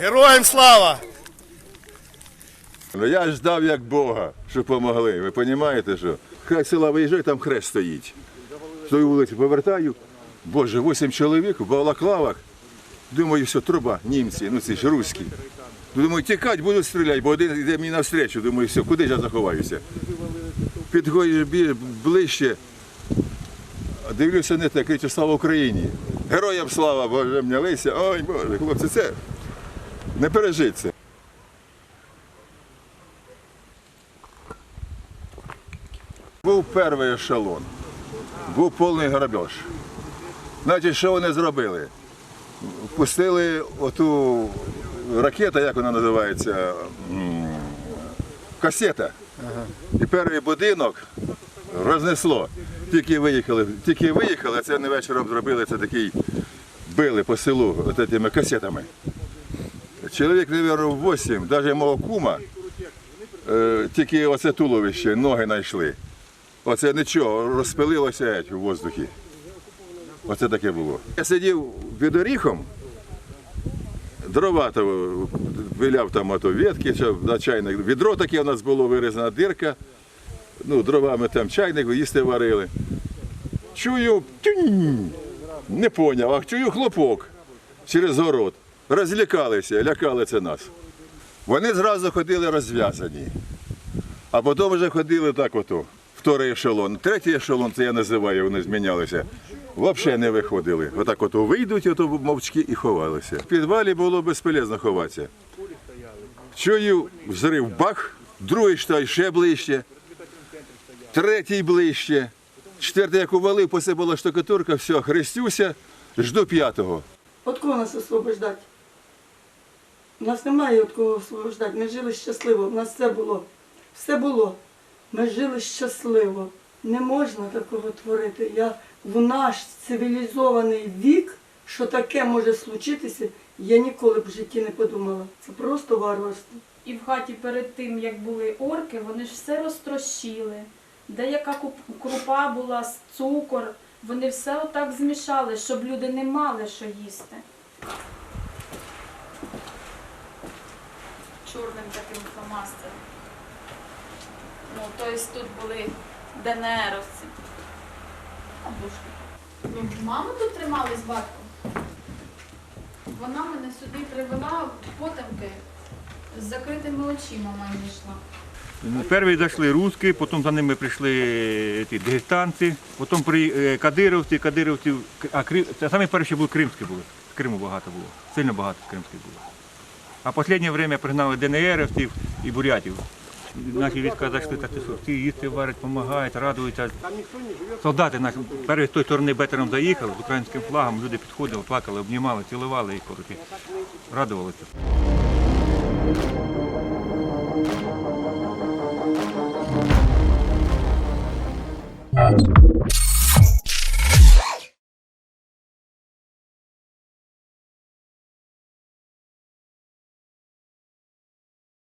Героям слава! Ну я ждав як Бога, щоб помогли. Ви розумієте, що? Хай села виїжджаю, там хрест стоїть. З тої вулиці повертаю. Боже, вісім чоловік в балаклавах. Думаю, все, труба, німці, ну ці ж руські. Думаю, тікати будуть стріляти, бо один йде мені навстрічу. Думаю, все, куди ж я заховаюся? Підходжу бі- ближче. Дивлюся, не те, кричу, слава Україні. Героям слава, Боже, мнялися. Ой, Боже, хлопці, це не пережить це. Був перший ешелон, був повний грабеж. Значить, що вони зробили? Пустили оту ракету, як вона називається, касета. І перший будинок рознесло. Тільки виїхали, тільки виїхали, а це не вечором зробили, це такий били по селу от цими касетами. Чоловік, мабуть, 8, навіть мого кума, е, тільки оце туловище, ноги знайшли. Оце нічого, розпилилося геть у воздухі. Оце таке було. Я сидів під оріхом, дрова то виляв там ото ветки, на чайник. Відро таке у нас було вирізана дирка. Ну, дровами там чайник, їсти варили. Чую, тюнь, не поняв, а чую хлопок через город. Розлякалися, лякали це нас. Вони зразу ходили розв'язані. А потім вже ходили так ото, вторий ешелон. Третій ешелон, це я називаю, вони змінялися. Взагалі не виходили. Отак ото вийдуть, ото мовчки і ховалися. В підвалі було безполезно ховатися. Чую, взрив бах, другий штай ще ближче, третій ближче, четвертий як увалив, посипала штукатурка, все, хрестюся, жду п'ятого. От кого нас освобождати? У нас немає от кого освобождати. Ми жили щасливо, у нас все було. Все було. Ми жили щасливо. Не можна такого творити. Я в наш цивілізований вік, що таке може случитися, я ніколи б в житті не подумала. Це просто варварство. І в хаті перед тим, як були орки, вони ж все розтрощили. Деяка куп- крупа була, цукор. Вони все отак змішали, щоб люди не мали що їсти. Чорним таким фломастером. Ну, тобто тут були ДНРовці. А. Ну, Маму тут тримали з батьком. Вона мене сюди привела потемки з закритими очима майже йшла. Перші зайшли русські, потім за ними прийшли ті дагестанці, потім при е, кадировці, кадировці, а Крим, самі перші були кримські були. З Криму багато було, сильно багато кримських було. А в останнє время пригнали ДНРівців і бурятів. Наші війська зайшли, так сухті, їсти варять, допомагають, радуються. Солдати наші перші з тої сторони бетером заїхали з українським флагом, люди підходили, плакали, обнімали, цілували і коротше, радувалися.